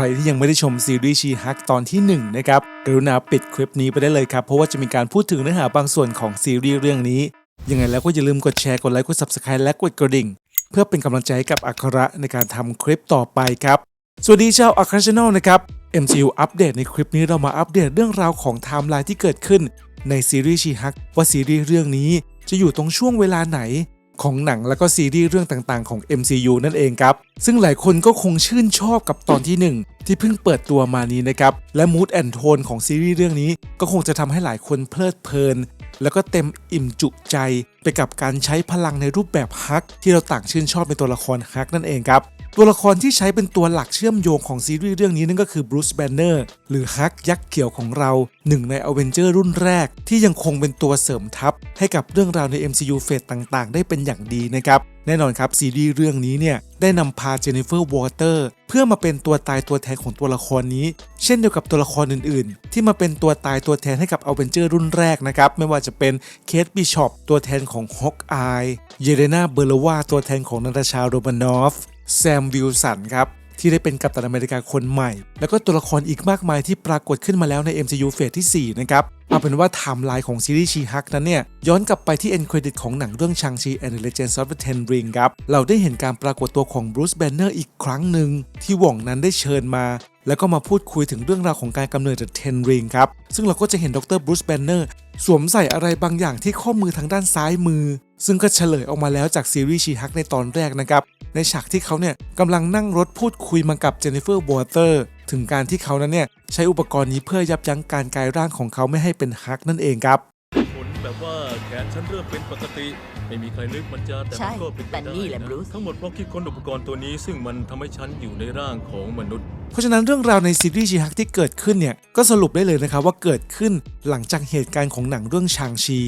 รที่ยังไม่ได้ชมซีรีส์ชีฮักตอนที่1นะครับกรุณาปิดคลิปนี้ไปได้เลยครับ เพราะว่าจะมีการพูดถึงเนื้อหาบางส่วนของซีรีส์เรื่องนี้ ยังไงแล้วก็อย่าลืมกดแชร์ กดไลค์ กด Subscribe และกดกระดิ่ง เพื่อเป็นกำลังใจให้กับอัคระในการทำคลิปต่อไปครับ สวัสดีชาวอัครชแนลนะครับ MCU อัปเดตในคลิปนี้เรามาอัปเดตเรื่องราวของไทม์ไลน์ที่เกิดขึ้นในซีรีส์ชีฮักว่าซีรีส์เรื่องนี้จะอยู่ตรงช่วงเวลาไหน ของหนังและก็ซีรีส์เรื่องต่างๆ ของ MCU นั่นเองครับ ซึ่งหลายคนก็คงชื่นชอบกับตอนที่ 1 ที่เพิ่งเปิดตัวมานี้นะครับ และมูดแอนโทนของซีรีส์เรื่องนี้ก็คงจะทำให้หลายคนเพลิดเพลิน แล้วก็เต็มอิ่มจุใจไปกับการใช้พลังในรูปแบบฮักที่เราต่างชื่นชอบในตัวละครฮักนั่นเองครับ ตัวละครที่ใช้เป็นตัวหลักเชื่อมโยงของซีรีส์เรื่องนี้นั่นก็คือบรูซแบนเนอร์หรือฮักยักษ์เขียวของเราหนึ่งในอเวนเจอร์รุ่นแรก ที่ยังคงเป็นตัวเสริมทัพ ให้กับเรื่องราวใน MCU เฟสต่างๆ ได้เป็นอย่างดีนะครับแน่นอนครับซีรีส์เรื่องนี้เนี่ยได้นำพาเจนนิเฟอร์วอเตอร์เพื่อมาเป็นตัวตายตัวแทนของตัวละครนี้ เช่นเดียวกับตัวละครอื่นๆ ที่มาเป็นตัวตายตัวแทนให้กับอเวนเจอร์รุ่นแรกนะครับไม่ว่าจะเป็นเคทบิชอปตัวแทนของฮอกอายเยเรนาเบลวาตัวแทนของนาตาชาโรมานอฟ แซมวิลสันครับที่ได้เป็นกัปตันอเมริกาคนใหม่ แล้วก็ตัวละครอีกมากมายที่ปรากฏขึ้นมาแล้วใน MCU เฟสที่ 4 นะครับเอาเป็นว่าไทม์ไลน์ของซีรีส์ชีฮักนั้นเนี่ย ย้อนกลับไปที่เอ็นเครดิตของหนังเรื่องชางชี and the Legends of the Ten Ring ครับ เราได้เห็นการปรากฏตัวของบรูซแบนเนอร์อีกครั้งหนึ่ง ที่หว่องนั้นได้เชิญมา แล้วก็มาพูดคุยถึงเรื่องราวของการกำเนิด The Ten Ring ครับ ซึ่งเราก็จะเห็นดรบรูซแบนเนอร์สวมใส่อะไรบางอย่างที่ข้อมือทางด้านซ้ายมือ ซึ่งก็เฉลยออกมาแล้วจากซีรีส์ชีฮักในตอนแรกนะครับ ในฉากที่เขาเนี่ยกำลังนั่งรถพูดคุยมากับเจนนิเฟอร์วอเตอร์ถึงการที่เขานั้นเนี่ยใช้อุปกรณ์นี้เพื่อยับยั้งการกลายร่างของเขาไม่ให้เป็นฮักนั่นเองครับผลแบบว่าแขนฉันเริ่มเป็นปกติ ไม่มีใครนึกมันจะแต่ใช่มันก็เป็นไปแต่ได้นี่แหละนะ Bruce ทั้งหมดเพราะคิดค้นอุปกรณ์ตัวนี้ ซึ่งมันทำให้ฉันอยู่ในร่างของมนุษย์ เพราะฉะนั้นเรื่องราวในซีรีส์ชีฮักที่เกิดขึ้นเนี่ยก็สรุปได้เลยนะครับว่าเกิดขึ้นหลังจากเหตุการณ์ของหนังเรื่องชางชี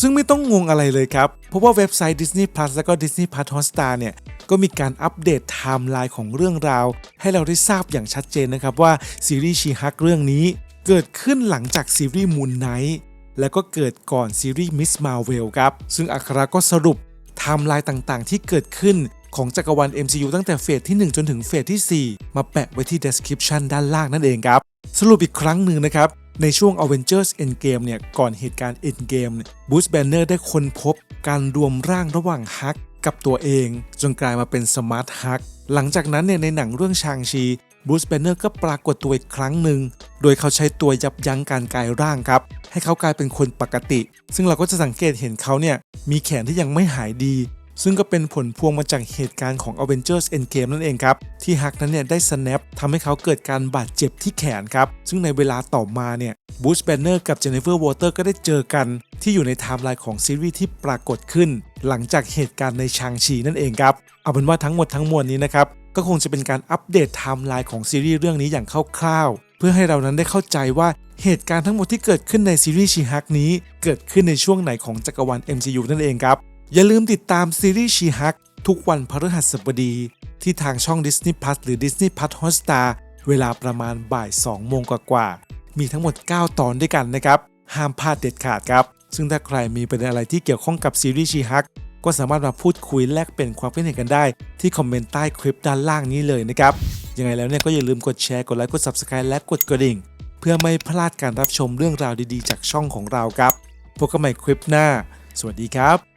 ซึ่งไม่ต้องงงอะไรเลยครับ เพราะว่าเว็บไซต์ Disney Plus แล้วก็ Disney Plus Hotstar เนี่ย ก็มีการอัปเดตไทม์ไลน์ของเรื่องราว ให้เราได้ทราบอย่างชัดเจนนะครับว่าซีรีส์ชีฮักเรื่องนี้ เกิดขึ้นหลังจากซีรีส์มูนไนท์แล้วก็เกิดก่อนซีรีส์มิสมาเวลครับ ซึ่งอัคราก็สรุปไทม์ไลน์ต่างๆ ที่เกิดขึ้นของจักรวาล MCU ตั้งแต่เฟสที่ 1 จนถึงเฟสที่ 4 มาแปะไว้ที่ description ด้านล่างนั่นเองครับ สรุปอีกครั้งหนึ่งนะครับ ในช่วง Avengers Endgame เนี่ยก่อนเหตุการณ์ Endgame บูสแบนเนอร์ได้ค้นพบการรวมร่างระหว่างฮักกับตัวเอง จนกลายมาเป็นสมาร์ทฮักหลังจากนั้นเนี่ยในหนังเรื่องชางชีบูสแบนเนอร์ก็ปรากฏตัวอีกครั้งหนึ่ง โดยเขาใช้ตัวยับยั้งการกลายร่างครับ ให้เขากลายเป็นคนปกติ ซึ่งเราก็จะสังเกตเห็นเขาเนี่ยมีแขนที่ยังไม่หายดี ซึ่งก็เป็นผลพวงมาจากเหตุการณ์ของ Avengers Endgame นั่นเองครับ ที่ฮักนั้นเนี่ยได้ snap ทำให้เขาเกิดการบาดเจ็บที่แขนครับ ซึ่งในเวลาต่อมาเนี่ยบูสแบนเนอร์กับเจนนิเฟอร์วอเตอร์ก็ได้เจอกัน ที่อยู่ในไทม์ไลน์ของซีรีส์ที่ปรากฏขึ้น หลังจากเหตุการณ์ในชางชีนั่นเองครับเอาเป็นว่าทั้งหมดทั้งมวลนี้นะครับก็คงจะเป็นการอัปเดตไทม์ไลน์ของซีรีส์เรื่องนี้อย่างคร่าวๆเพื่อให้เรานั้นได้เข้าใจว่าเหตุการณ์ทั้งหมดที่เกิดขึ้นในซีรีส์ชีฮักนี้ เกิดขึ้นในช่วงไหนของจักรวาล MCU นั่นเองครับ อย่าลืมติดตามซีรีส์ชีฮักทุกวันพฤหัสบดี ที่ทางช่อง Disney Plus หรือ Disney Plus Hotstar เวลาประมาณบ่าย 2 โมงกว่าๆมีทั้งหมด 9 ตอนด้วยกันนะครับ ห้ามพลาดเด็ดขาดครับ ซึ่งถ้าใครมีประเด็นอะไรที่เกี่ยวข้องกับซีรีส์ชีฮักก็สามารถมาพูดคุยแลกเปลี่ยนความคิดเห็นกันได้ ที่คอมเมนต์ใต้คลิปด้านล่างนี้เลยนะครับ ยังไงแล้วเนี่ยก็อย่าลืมกดแชร์ กดไลค์ กด Subscribe และกดกระดิ่ง เพื่อไม่พลาดการรับชมเรื่องราวดีๆ จากช่องของเราครับ พบกันใหม่คลิปหน้า สวัสดีครับ